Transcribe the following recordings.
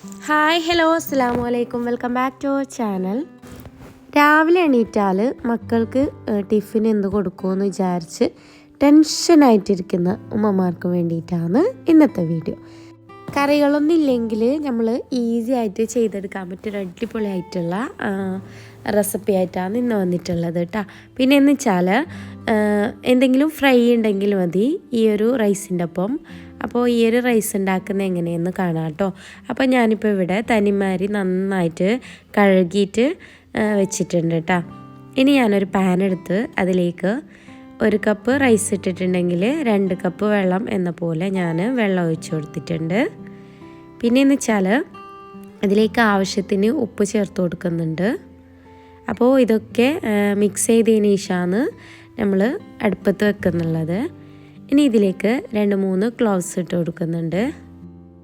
Hi hello അസ്സാം വലൈക്കും welcome back to our channel. രാവിലെ എണീറ്റാൽ മക്കൾക്ക് ടിഫിൻ എന്ത് കൊടുക്കുമെന്ന് വിചാരിച്ച് ടെൻഷനായിട്ടിരിക്കുന്ന ഉമ്മമാർക്ക് വേണ്ടിയിട്ടാണ് ഇന്നത്തെ വീഡിയോ. കറികളൊന്നും ഇല്ലെങ്കിൽ നമ്മൾ ഈസി ആയിട്ട് ചെയ്തെടുക്കാൻ പറ്റിയ ഒരു അടിപൊളിയായിട്ടുള്ള റെസിപ്പി ആയിട്ടാണ് ഇന്ന് വന്നിട്ടുള്ളത് കേട്ടോ പിന്നെ എന്ന് വെച്ചാൽ എന്തെങ്കിലും ഫ്രൈ ഉണ്ടെങ്കിൽ മതി ഈ ഒരു റൈസിന്റെ ഒപ്പം. അപ്പോൾ ഈ ഒരു റൈസ് ഉണ്ടാക്കുന്നത് എങ്ങനെയെന്ന് കാണാം കേട്ടോ അപ്പോൾ ഞാനിപ്പോൾ ഇവിടെ തനിമാരി നന്നായിട്ട് കഴുകിയിട്ട് വെച്ചിട്ടുണ്ട് കേട്ടോ ഇനി ഞാനൊരു പാൻ എടുത്ത് അതിലേക്ക് ഒരു കപ്പ് റൈസ് ഇട്ടിട്ടുണ്ടെങ്കിൽ രണ്ട് കപ്പ് വെള്ളം എന്ന പോലെ ഞാൻ വെള്ളം ഒഴിച്ച് കൊടുത്തിട്ടുണ്ട്. പിന്നെ എന്ന് വെച്ചാൽ അതിലേക്ക് ആവശ്യത്തിന് ഉപ്പ് ചേർത്ത് കൊടുക്കുന്നുണ്ട്. അപ്പോൾ ഇതൊക്കെ മിക്സ് ചെയ്തതിന് ശേഷമാണ് നമ്മൾ അടുപ്പത്ത് വെക്കുന്നുള്ളത്. ഇനി ഇതിലേക്ക് രണ്ട് മൂന്ന് ക്ലോവ്സ് ഇട്ട് കൊടുക്കുന്നുണ്ട്.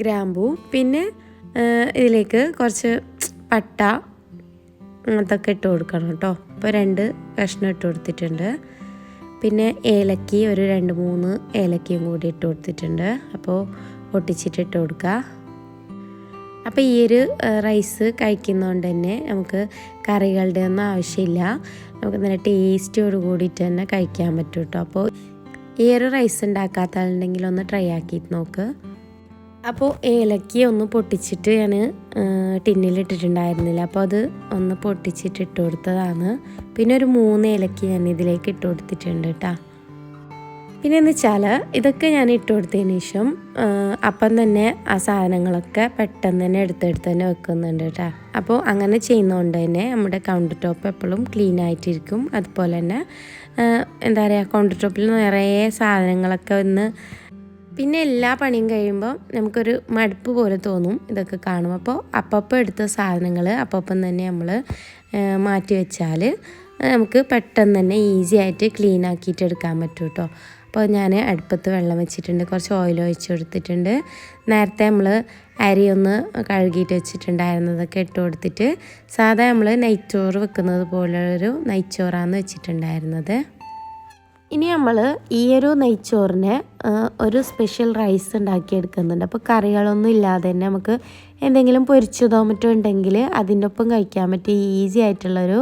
ഗ്രാമ്പൂ പിന്നെ ഇതിലേക്ക് കുറച്ച് പട്ട അതൊക്കെ ഇട്ട് കൊടുക്കണം കേട്ടോ. അപ്പോൾ രണ്ട് കഷ്ണം ഇട്ട് കൊടുത്തിട്ടുണ്ട്. പിന്നെ ഏലക്കി ഒരു രണ്ട് മൂന്ന് ഏലക്കയും കൂടി ഇട്ട് കൊടുത്തിട്ടുണ്ട്. അപ്പോൾ പൊട്ടിച്ചിട്ട് ഇട്ട് കൊടുക്കുക. അപ്പോൾ ഈ ഒരു റൈസ് കഴിക്കുന്നതുകൊണ്ട് തന്നെ നമുക്ക് കറികളുടെ ഒന്നും ആവശ്യമില്ല. നമുക്ക് നല്ല ടേസ്റ്റോട് കൂടിയിട്ട് തന്നെ കഴിക്കാൻ പറ്റും കേട്ടോ അപ്പോൾ ഈ ഒരു റൈസ് ഉണ്ടാക്കാത്ത ആളുണ്ടെങ്കിൽ ഒന്ന് ട്രൈ ആക്കിയിട്ട് നോക്ക്. അപ്പോൾ ഏലക്കി ഒന്ന് പൊട്ടിച്ചിട്ട് ഞാൻ ടിന്നിലിട്ടിട്ടുണ്ടായിരുന്നില്ല അപ്പോൾ അത് ഒന്ന് പൊട്ടിച്ചിട്ട് ഇട്ട് കൊടുത്തതാണ്. പിന്നെ ഒരു മൂന്ന് ഏലക്കി ഞാൻ ഇതിലേക്ക് ഇട്ട് കൊടുത്തിട്ടുണ്ട് കേട്ടോ പിന്നെ എന്ന് വെച്ചാൽ ഇതൊക്കെ ഞാൻ ഇട്ട് കൊടുത്തതിന് ശേഷം അപ്പം തന്നെ ആ സാധനങ്ങളൊക്കെ പെട്ടെന്ന് തന്നെ എടുത്തെടുത്ത് തന്നെ വെക്കുന്നുണ്ട് കേട്ടോ അപ്പോൾ അങ്ങനെ ചെയ്യുന്നതുകൊണ്ട് തന്നെ നമ്മുടെ കൗണ്ടർ ടോപ്പ് എപ്പോഴും ക്ലീൻ ആയിട്ടിരിക്കും. അതുപോലെ തന്നെ എന്താ പറയുക കൗണ്ടർ ടോപ്പിൽ നിറയെ സാധനങ്ങളൊക്കെ ഒന്ന് പിന്നെ എല്ലാ പണിയും കഴിയുമ്പോൾ നമുക്കൊരു മടുപ്പ് പോലെ തോന്നും ഇതൊക്കെ കാണും അപ്പോൾ അപ്പം എടുത്ത സാധനങ്ങൾ അപ്പം തന്നെ നമ്മൾ മാറ്റി വെച്ചാൽ നമുക്ക് പെട്ടെന്ന് തന്നെ ഈസി ആയിട്ട് ക്ലീൻ ആക്കിയിട്ട് എടുക്കാൻ പറ്റും കേട്ടോ അപ്പോൾ ഞാൻ അടുപ്പത്ത് വെള്ളം വെച്ചിട്ടുണ്ട് കുറച്ച് ഓയിൽ ഒഴിച്ച് കൊടുത്തിട്ടുണ്ട്. നേരത്തെ നമ്മൾ അരി ഒന്ന് കഴുകിയിട്ട് വെച്ചിട്ടുണ്ടായിരുന്നതൊക്കെ ഇട്ട് കൊടുത്തിട്ട് സാധാ നമ്മൾ നെയ്ച്ചോറ് വെക്കുന്നത് പോലുള്ളൊരു നെയ്ച്ചോറാന്ന് വെച്ചിട്ടുണ്ടായിരുന്നത്. ഇനി നമ്മൾ ഈ ഒരു നെയ്ച്ചോറിന് ഒരു സ്പെഷ്യൽ റൈസ് ഉണ്ടാക്കിയെടുക്കുന്നുണ്ട്. അപ്പോൾ കറികളൊന്നും ഇല്ലാതെ തന്നെ നമുക്ക് എന്തെങ്കിലും പൊരിച്ചതോ മറ്റോ ഉണ്ടെങ്കിൽ അതിന്റെ ഒപ്പം കഴിക്കാൻ പറ്റിയ ഈസി ആയിട്ടുള്ളൊരു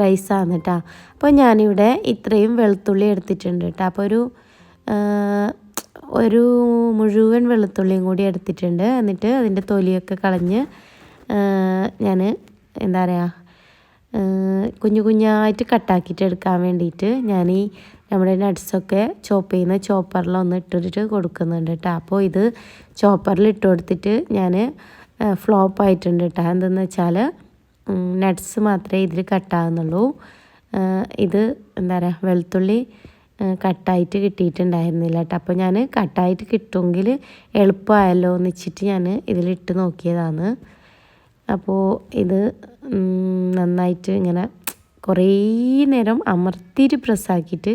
റൈസാണ് കേട്ടോ അപ്പോൾ ഞാനിവിടെ ഇത്രയും വെളുത്തുള്ളി എടുത്തിട്ടുണ്ട് കേട്ടോ അപ്പോൾ ഒരു ഒരു മുഴുവൻ വെളുത്തുള്ളിയും കൂടി എടുത്തിട്ടുണ്ട്. എന്നിട്ട് അതിന്റെ തൊലിയൊക്കെ കളഞ്ഞ് ഞാൻ എന്താ പറയുക കുഞ്ഞു കുഞ്ഞായിട്ട് കട്ടാക്കിയിട്ട് എടുക്കാൻ വേണ്ടിയിട്ട് ഞാൻ ഈ നമ്മുടെ നട്ട്സൊക്കെ ചോപ്പ് ചെയ്യുന്ന ചോപ്പറിൽ ഒന്ന് ഇട്ടിട്ട് കൊടുക്കുന്നുണ്ട് കേട്ടോ. അപ്പോൾ ഇത് ചോപ്പറിൽ ഇട്ട് കൊടുത്തിട്ട് ഞാൻ ഫ്ലോപ്പ് ആയിട്ടുണ്ട് കേട്ടോ. എന്തെന്ന് വെച്ചാൽ നട്ട്സ് മാത്രമേ ഇതിൽ കട്ടാകുന്നുള്ളൂ ഇത് എന്താ പറയുക വെളുത്തുള്ളി കട്ടായിട്ട് കിട്ടിയിട്ടുണ്ടായിരുന്നില്ല കേട്ടോ. അപ്പോൾ ഞാൻ കട്ടായിട്ട് കിട്ടുമെങ്കിൽ എളുപ്പമായല്ലോ എന്ന് വെച്ചിട്ട് ഞാൻ ഇതിലിട്ട് നോക്കിയതാണ്. അപ്പോൾ ഇത് നന്നായിട്ട് ഇങ്ങനെ കുറേ നേരം അമർത്തിയിട്ട് പ്രസ്സാക്കിയിട്ട്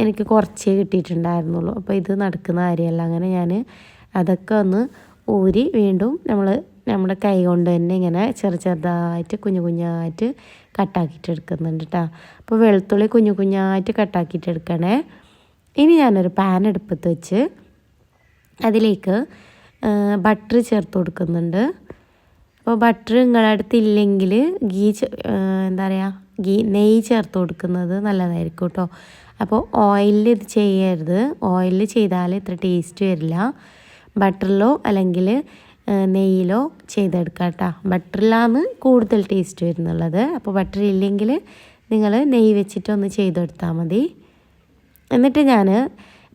എനിക്ക് കുറച്ചേ കിട്ടിയിട്ടുണ്ടായിരുന്നുള്ളൂ. അപ്പോൾ ഇത് നടക്കുന്ന കാര്യമല്ല. അങ്ങനെ ഞാൻ അതൊക്കെ ഒന്ന് ഊരി വീണ്ടും നമ്മൾ നമ്മുടെ കൈ കൊണ്ട് തന്നെ ഇങ്ങനെ ചെറു ചെറുതായിട്ട് കുഞ്ഞു കുഞ്ഞായിട്ട് കട്ടാക്കിയിട്ട് എടുക്കുന്നുണ്ട് കേട്ടോ അപ്പോൾ വെളുത്തുള്ളി കുഞ്ഞു കുഞ്ഞായിട്ട് കട്ടാക്കിയിട്ട് എടുക്കണേ. ഇനി ഞാനൊരു പാൻ എടുപ്പത്ത് വെച്ച് അതിലേക്ക് ബട്ടർ ചേർത്ത് കൊടുക്കുന്നുണ്ട്. അപ്പോൾ ബട്ടർ നിങ്ങളുടെ അടുത്ത് ഗീ എന്താ പറയുക ഗീ നെയ്യ് ചേർത്ത് കൊടുക്കുന്നത് നല്ലതായിരിക്കും കേട്ടോ. അപ്പോൾ ഓയിലിൽ ഇത് ചെയ്യരുത്. ഓയിലിൽ ചെയ്താൽ ഇത്ര ടേസ്റ്റ് വരില്ല. ബട്ടറിലോ അല്ലെങ്കിൽ നെയ്യിലോ ചെയ്തെടുക്കാം കേട്ടോ. ബട്ടറിലാണ് കൂടുതൽ ടേസ്റ്റ് വരുന്നുള്ളത്. അപ്പോൾ ബട്ടർ ഇല്ലെങ്കിൽ നിങ്ങൾ നെയ്യ് വെച്ചിട്ടൊന്ന് ചെയ്തെടുത്താൽ മതി. എന്നിട്ട് ഞാൻ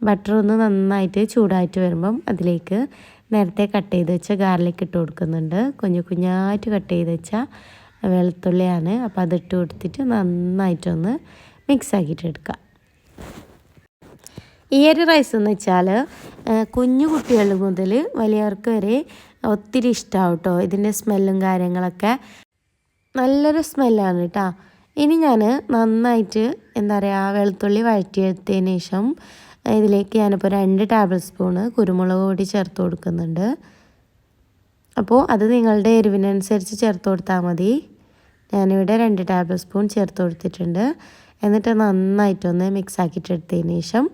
ബട്ടർ ഒന്ന് നന്നായിട്ട് ചൂടായിട്ട് വരുമ്പം അതിലേക്ക് നേരത്തെ കട്ട് ചെയ്ത് വെച്ച ഗാർലിക് ഇട്ട് കൊടുക്കുന്നുണ്ട്. കുഞ്ഞു കുഞ്ഞായിട്ട് കട്ട് ചെയ്ത് വെച്ച വെളുത്തുള്ളിയാണ്. അപ്പോൾ അതിട്ട് കൊടുത്തിട്ട് നന്നായിട്ടൊന്ന് മിക്സ് ആക്കിയിട്ട് എടുക്കുക ഈ ഒരു റൈസ് എന്ന് വെച്ചാൽ കുഞ്ഞു കുട്ടികൾ മുതൽ വലിയവർക്ക് വരെ ഒത്തിരി ഇഷ്ടമാവും കേട്ടോ ഇതിന്റെ സ്മെല്ലും കാര്യങ്ങളൊക്കെ നല്ലൊരു സ്മെല്ലാണ് കേട്ടോ ഇനി ഞാൻ നന്നായിട്ട് എന്താ പറയുക വെളുത്തുള്ളി വഴറ്റിയെടുത്തതിന് ശേഷം ഇതിലേക്ക് ഞാനിപ്പോൾ രണ്ട് ടേബിൾ സ്പൂണ് കുരുമുളക് പൊടി ചേർത്ത് കൊടുക്കുന്നുണ്ട്. അപ്പോൾ അത് നിങ്ങളുടെ എരിവിനനുസരിച്ച് ചേർത്ത് കൊടുത്താൽ മതി. ഞാനിവിടെ രണ്ട് ടേബിൾ സ്പൂൺ ചേർത്ത് കൊടുത്തിട്ടുണ്ട്. എന്നിട്ട് നന്നായിട്ടൊന്ന് മിക്സ് ആക്കിയിട്ട് എടുത്തതിന് ശേഷം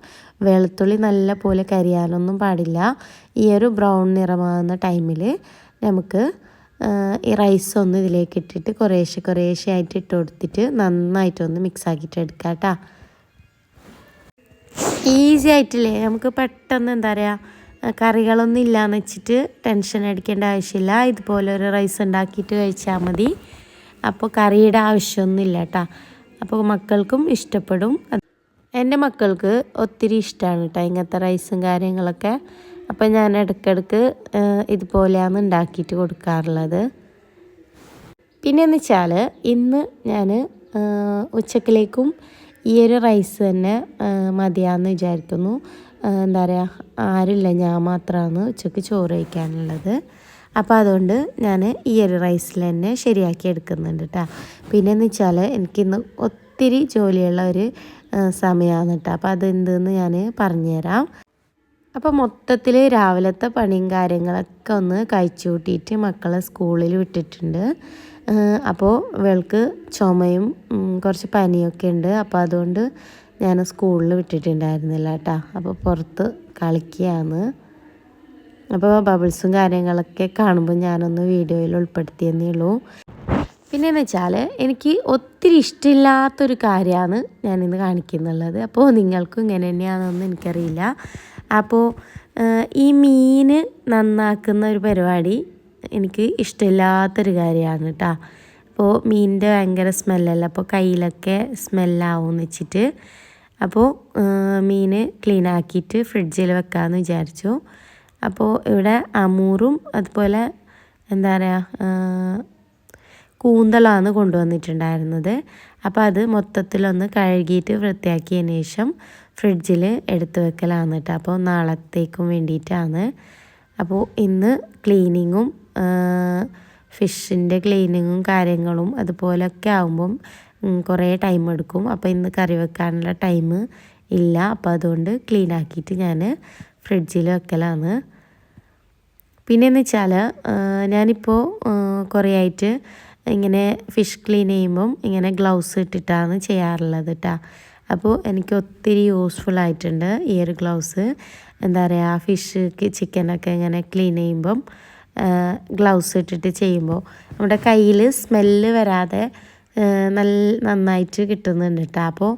വെളുത്തുള്ളി നല്ല പോലെ കരിയാനൊന്നും പാടില്ല. ഈ ഒരു ബ്രൗൺ നിറമാകുന്ന ടൈമിൽ നമുക്ക് ഈ റൈസ് ഒന്ന് ഇതിലേക്ക് ഇട്ടിട്ട് കുറേശ്ശെ കുറേശ്ശെ ആയിട്ട് ഇട്ട് കൊടുത്തിട്ട് നന്നായിട്ടൊന്ന് മിക്സ് ആക്കിയിട്ട് എടുക്കാം കേട്ടോ ഈസി ആയിട്ടില്ലേ? നമുക്ക് പെട്ടെന്ന് എന്താ പറയുക കറികളൊന്നും ഇല്ലയെന്ന് വെച്ചിട്ട് ടെൻഷൻ അടിക്കേണ്ട ആവശ്യമില്ല. ഇതുപോലെ ഒരു റൈസ് ഉണ്ടാക്കിയിട്ട് കഴിച്ചാൽ മതി. അപ്പോൾ കറിയുടെ ആവശ്യമൊന്നുമില്ല കേട്ടോ. അപ്പോൾ മക്കൾക്കും ഇഷ്ടപ്പെടും. എന്റെ മക്കൾക്ക് ഒത്തിരി ഇഷ്ടമാണ് കേട്ടോ ഇങ്ങനത്തെ റൈസും കാര്യങ്ങളൊക്കെ. അപ്പോൾ ഞാൻ ഇടയ്ക്കിടയ്ക്ക് ഏഹ്, ഇതുപോലെയാണ് ഉണ്ടാക്കിയിട്ട് കൊടുക്കാറുള്ളത്. പിന്നെയെന്ന് വെച്ചാൽ ഇന്ന് ഞാൻ ഉച്ചക്കിലേക്കും ഈ ഒരു റൈസ് തന്നെ മതിയാന്ന് വിചാരിക്കുന്നു. എന്താ പറയുക ആരുമില്ല ഞാൻ മാത്രമാണ് ഉച്ചയ്ക്ക് ചോറ് കഴിക്കാനുള്ളത്. അപ്പോൾ അതുകൊണ്ട് ഞാൻ ഈ ഒരു റൈസിൽ തന്നെ ശരിയാക്കി എടുക്കുന്നുണ്ട് കേട്ടോ പിന്നെയെന്ന് വെച്ചാൽ എനിക്കിന്ന് ഒത്തിരി ജോലിയുള്ള ഒരു സമയമാണ് കേട്ടോ അപ്പോൾ അതെന്തെന്ന് ഞാൻ പറഞ്ഞുതരാം. അപ്പോൾ മൊത്തത്തിൽ രാവിലത്തെ പണിയും കാര്യങ്ങളൊക്കെ ഒന്ന് കഴിച്ചു കൂട്ടിയിട്ട് മക്കളെ സ്കൂളിൽ വിട്ടിട്ടുണ്ട്. അപ്പോൾ ഇവൾക്ക് ചുമയും കുറച്ച് പനിയൊക്കെ ഉണ്ട്. അപ്പോൾ അതുകൊണ്ട് ഞാൻ സ്കൂളിൽ വിട്ടിട്ടുണ്ടായിരുന്നില്ല കേട്ടോ അപ്പോൾ പുറത്ത് കളിക്കുകയാണ്. അപ്പോൾ ബബിൾസും കാര്യങ്ങളൊക്കെ കാണുമ്പോൾ ഞാനൊന്ന് വീഡിയോയിൽ ഉൾപ്പെടുത്തിയെന്നേ ഉള്ളൂ. പിന്നെയെന്ന് വെച്ചാൽ എനിക്ക് ഒത്തിരി ഇഷ്ടമില്ലാത്തൊരു കാര്യമാണ് ഞാനിന്ന് കാണിക്കുന്നുള്ളത്. അപ്പോൾ നിങ്ങൾക്കും ഇങ്ങനെ തന്നെയാണെന്നൊന്നും എനിക്കറിയില്ല. അപ്പോൾ ഈ മീൻ നന്നാക്കുന്ന ഒരു പരിപാടി എനിക്ക് ഇഷ്ടമില്ലാത്തൊരു കാര്യമാണ് കേട്ടോ അപ്പോൾ മീനിന്റെ ഭയങ്കര സ്മെല്ലല്ല? അപ്പോൾ കയ്യിലൊക്കെ സ്മെല്ലാവും വെച്ചിട്ട്. അപ്പോൾ മീൻ ക്ലീൻ ആക്കിയിട്ട് ഫ്രിഡ്ജിൽ വെക്കാമെന്ന് വിചാരിച്ചു. അപ്പോൾ ഇവിടെ അമൂറും അതുപോലെ എന്താ പറയുക കൂന്തളാണ് കൊണ്ടുവന്നിട്ടുണ്ടായിരുന്നത്. അപ്പോൾ അത് മൊത്തത്തിലൊന്ന് കഴുകിയിട്ട് വൃത്തിയാക്കിയതിന് ശേഷം ഫ്രിഡ്ജിൽ എടുത്തു വെക്കലാണ് കേട്ടോ. അപ്പോൾ നാളത്തേക്കും വേണ്ടിയിട്ടാണ്. അപ്പോൾ ഇന്ന് ക്ലീനിങ്ങും ഫിഷിന്റെ ക്ലീനിങ്ങും കാര്യങ്ങളും അതുപോലൊക്കെ ആകുമ്പം കുറേ ടൈം എടുക്കും. അപ്പോൾ ഇന്ന് കറി വെക്കാനുള്ള ടൈം ഇല്ല. അപ്പോൾ അതുകൊണ്ട് ക്ലീൻ ആക്കിയിട്ട് ഞാൻ ഫ്രിഡ്ജിൽ വെക്കലാണ് പിന്നെയെന്ന് വെച്ചാൽ ഞാനിപ്പോൾ കുറേ ആയിട്ട് ഇങ്ങനെ ഫിഷ് ക്ലീൻ ചെയ്യുമ്പം ഇങ്ങനെ ഗ്ലൗസ് ഇട്ടിട്ടാണ് ചെയ്യാറുള്ളത് കേട്ടോ അപ്പോൾ എനിക്ക് ഒത്തിരി യൂസ്ഫുൾ ആയിട്ടുണ്ട് ഈ ഒരു ഗ്ലൗസ്. എന്താ പറയുക ഫിഷ് ചിക്കനൊക്കെ ഇങ്ങനെ ക്ലീൻ ചെയ്യുമ്പം ഗ്ലൗസ് ഇട്ടിട്ട് ചെയ്യുമ്പോൾ നമ്മുടെ കയ്യിൽ സ്മെല്ല് വരാതെ നല്ല നന്നായിട്ട് കിട്ടുന്നുണ്ട് കേട്ടോ അപ്പോൾ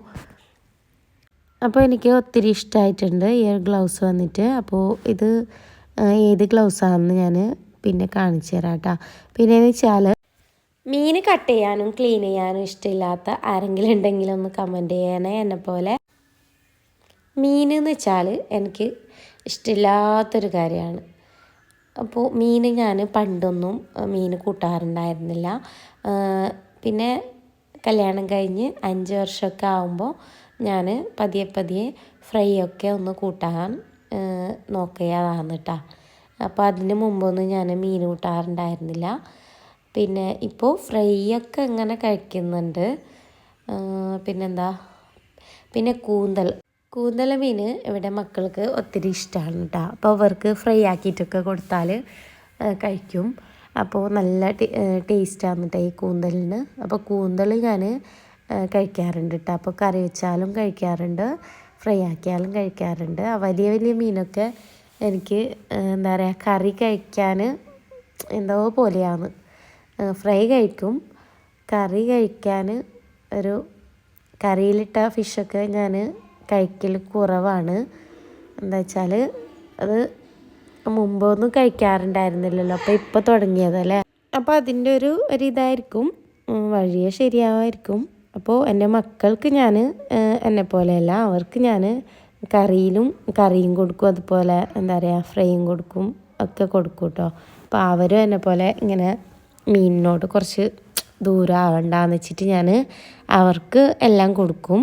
അപ്പോൾ എനിക്ക് ഒത്തിരി ഇഷ്ടമായിട്ടുണ്ട് ഈ ഒരു ഗ്ലൗസ് വന്നിട്ട്. അപ്പോൾ ഇത് ഏത് ഗ്ലൗസാണെന്ന് ഞാൻ പിന്നെ കാണിച്ചു തരാം കേട്ടോ പിന്നെ എന്ന് വെച്ചാൽ മീൻ കട്ട് ചെയ്യാനും ക്ലീൻ ചെയ്യാനും ഇഷ്ടമില്ലാത്ത ആരെങ്കിലും ഉണ്ടെങ്കിൽ ഒന്ന് കമന്റ് ചെയ്യണേ എന്നെ പോലെ. മീൻ എന്ന് വെച്ചാൽ എനിക്ക് ഇഷ്ടമില്ലാത്തൊരു കാര്യമാണ്. അപ്പോൾ മീൻ ഞാൻ പണ്ടൊന്നും മീൻ കൂട്ടാറുണ്ടായിരുന്നില്ല. പിന്നെ കല്യാണം കഴിഞ്ഞ് അഞ്ച് വർഷമൊക്കെ ആകുമ്പോൾ ഞാൻ പതിയെ പതിയെ ഫ്രൈ ഒക്കെ ഒന്ന് കൂട്ടാൻ നോക്കിയതാണ് കേട്ടോ അപ്പോൾ അതിന് മുമ്പൊന്നും ഞാൻ മീൻ കൂട്ടാറുണ്ടായിരുന്നില്ല. പിന്നെ ഇപ്പോൾ ഫ്രൈ ഒക്കെ ഇങ്ങനെ കഴിക്കുന്നുണ്ട്. പിന്നെന്താ? പിന്നെ കൂന്തൽ. കൂന്തൽ മീൻ ഇവിടെ മക്കൾക്ക് ഒത്തിരി ഇഷ്ടമാണ് കേട്ടോ അപ്പോൾ അവർക്ക് ഫ്രൈ ആക്കിയിട്ടൊക്കെ കൊടുത്താൽ കഴിക്കും. അപ്പോൾ നല്ല ടേസ്റ്റാണ് കേട്ടോ ഈ കൂന്തലിന്. അപ്പോൾ കൂന്തൽ ഞാൻ കഴിക്കാറുണ്ട് കേട്ടോ അപ്പോൾ കറി വെച്ചാലും കഴിക്കാറുണ്ട് ഫ്രൈ ആക്കിയാലും കഴിക്കാറുണ്ട്. വലിയ വലിയ മീനൊക്കെ എനിക്ക് എന്താ പറയുക കറി കഴിക്കാൻ എന്തോ പോലെയാണ്. ഫ്രൈ കഴിക്കും. കറി കഴിക്കാൻ ഒരു കറിയിലിട്ട ഫിഷൊക്കെ ഞാൻ കഴിക്കൽ കുറവാണ്. എന്താ വെച്ചാൽ അത് മുമ്പൊന്നും കഴിക്കാറുണ്ടായിരുന്നില്ലല്ലോ. അപ്പോൾ ഇപ്പോൾ തുടങ്ങിയതല്ലേ? അപ്പോൾ അതിന്റെ ഒരു ഒരു ഇതായിരിക്കും വഴിയെ ശരിയാവായിരിക്കും. അപ്പോൾ എന്റെ മക്കൾക്ക് ഞാൻ എന്നെ പോലെയല്ല അവർക്ക് ഞാൻ കറിയിലും കറിയും കൊടുക്കും. അതുപോലെ എന്താ പറയുക ഫ്രൈയും കൊടുക്കും ഒക്കെ കൊടുക്കും കേട്ടോ അപ്പോൾ അവരും എന്നെ പോലെ ഇങ്ങനെ മീനിനോട് കുറച്ച് ദൂരം ആവണ്ടെന്ന് വെച്ചിട്ട് ഞാൻ അവർക്ക് എല്ലാം കൊടുക്കും.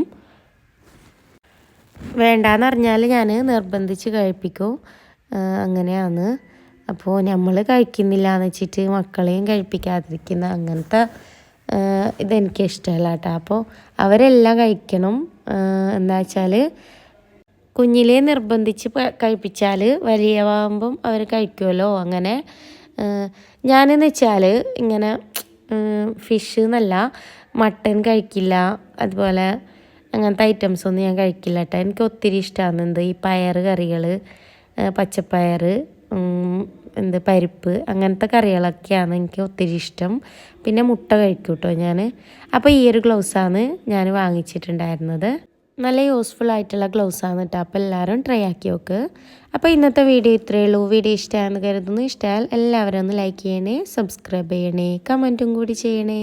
വേണ്ടാന്ന് അറിഞ്ഞാൽ ഞാൻ നിർബന്ധിച്ച് കഴിപ്പിക്കും. അങ്ങനെയാണ്. അപ്പോൾ നമ്മൾ കഴിക്കുന്നില്ല എന്ന് വെച്ചിട്ട് മക്കളെയും കഴിപ്പിക്കാതിരിക്കുന്ന അങ്ങനത്തെ ഇതെനിക്ക് ഇഷ്ടമല്ല കേട്ടോ അപ്പോൾ അവരെല്ലാം കഴിക്കണം. എന്താ വെച്ചാൽ കുഞ്ഞിലെ നിർബന്ധിച്ച് കഴിപ്പിച്ചാൽ വലിയവാകുമ്പം അവർ കഴിക്കുമല്ലോ അങ്ങനെ. ഞാനെന്ന് വെച്ചാൽ ഇങ്ങനെ ഫിഷ് എന്നല്ല മട്ടൻ കഴിക്കില്ല അതുപോലെ അങ്ങനത്തെ ഐറ്റംസ് ഒന്നും ഞാൻ കഴിക്കില്ല കേട്ടോ എനിക്ക് ഒത്തിരി ഇഷ്ടമാണ് എന്ത്? ഈ പയർ കറികൾ പച്ചപ്പയർ എന്ത് പരിപ്പ് അങ്ങനത്തെ കറികളൊക്കെയാണ് എനിക്ക് ഒത്തിരി ഇഷ്ടം. പിന്നെ മുട്ട കഴിക്കും കേട്ടോ ഞാൻ അപ്പോൾ ഈ ഒരു ഗ്ലൗസാണ് ഞാൻ വാങ്ങിച്ചിട്ടുണ്ടായിരുന്നത്. നല്ല യൂസ്ഫുൾ ആയിട്ടുള്ള ഗ്ലൗസാണ് കേട്ടോ അപ്പോൾ എല്ലാവരും ട്രൈ ആക്കി നോക്ക്. അപ്പോൾ ഇന്നത്തെ വീഡിയോ ഇത്രയേ ഉള്ളൂ. വീഡിയോ ഇഷ്ടമാണെന്ന് കരുതുന്നു. ഇഷ്ടമായാൽ എല്ലാവരും ഒന്ന് ലൈക്ക് ചെയ്യണേ സബ്സ്ക്രൈബ് ചെയ്യണേ കമന്റും കൂടി ചെയ്യണേ.